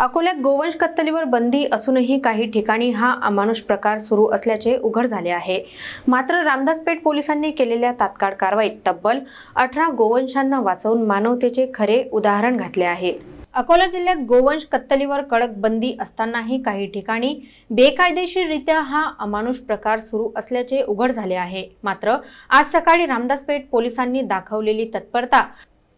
अकोल्यात गोवंश कत्तलीवर बंदी असूनही काही ठिकाणी हा अमानुष प्रकार सुरू असल्याचे उघड झाले आहे. मात्र रामदासपेठ पोलिसांनी केलेल्या तात्काळ कारवाईत तब्बल अठरा गोवंशांना वाचवून मानवतेचे खरे उदाहरण घातले आहे. अकोला जिल्ह्यात गोवंश कत्तलीवर कडक बंदी असतानाही काही ठिकाणी बेकायदेशीररित्या हा अमानुष प्रकार सुरू असल्याचे उघड झाले आहे. मात्र आज सकाळी रामदासपेठ पोलिसांनी दाखवलेली तत्परता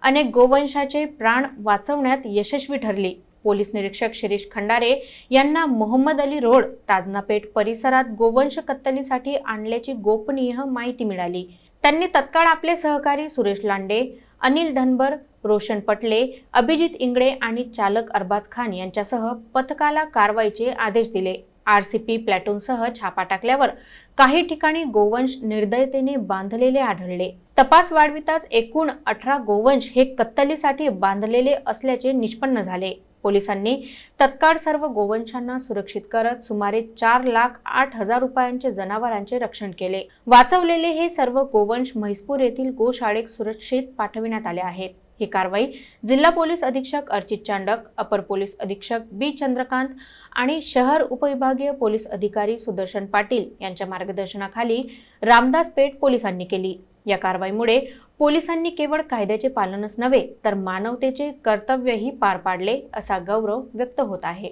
अनेक गोवंशाचे प्राण वाचवण्यात यशस्वी ठरली. पोलीस निरीक्षक शिरीष खंडारे यांना मोहम्मद अली रोड राजनापेठ परिसरात गोवंश कत्तलीसाठी आणल्याची गोपनीय माहिती मिळाली. त्यांनी तत्काळ आपले सहकारी सुरेश लांडे अनिल धनबर रोशन पटले अभिजित इंगळे आणि चालक अरबाज खान यांच्यासह पथकाला कारवाईचे आदेश दिले. आर सी पी प्लॅटूनसह छापा टाकल्यावर काही ठिकाणी गोवंश निर्दयतेने बांधलेले आढळले. तपास वाढविताच एकूण अठरा गोवंश हे कत्तलीसाठी बांधलेले असल्याचे निष्पन्न झाले. पोलिसांनी तत्काळ सर्व गोवंशांना सुरक्षित करत सुमारे चार लाख आठ हजार रुपयांचे जनावरांचे रक्षण केले. वाचवलेले हे सर्व गोवंश म्हैसपूर येथील गोशाळेत सुरक्षित पाठविण्यात आले आहेत. ही कारवाई जिल्हा पोलीस अधीक्षक अर्चित चांडक अपर पोलीस अधीक्षक बी चंद्रकांत आणि शहर उपविभागीय पोलीस अधिकारी सुदर्शन पाटील यांच्या मार्गदर्शनाखाली रामदास पेठ पोलिसांनी केली. या कारवाईमुळे पोलिसांनी केवळ कायद्याचे पालनच नव्हे तर मानवतेचे कर्तव्यही पार पाडले असा गौरव व्यक्त होत आहे.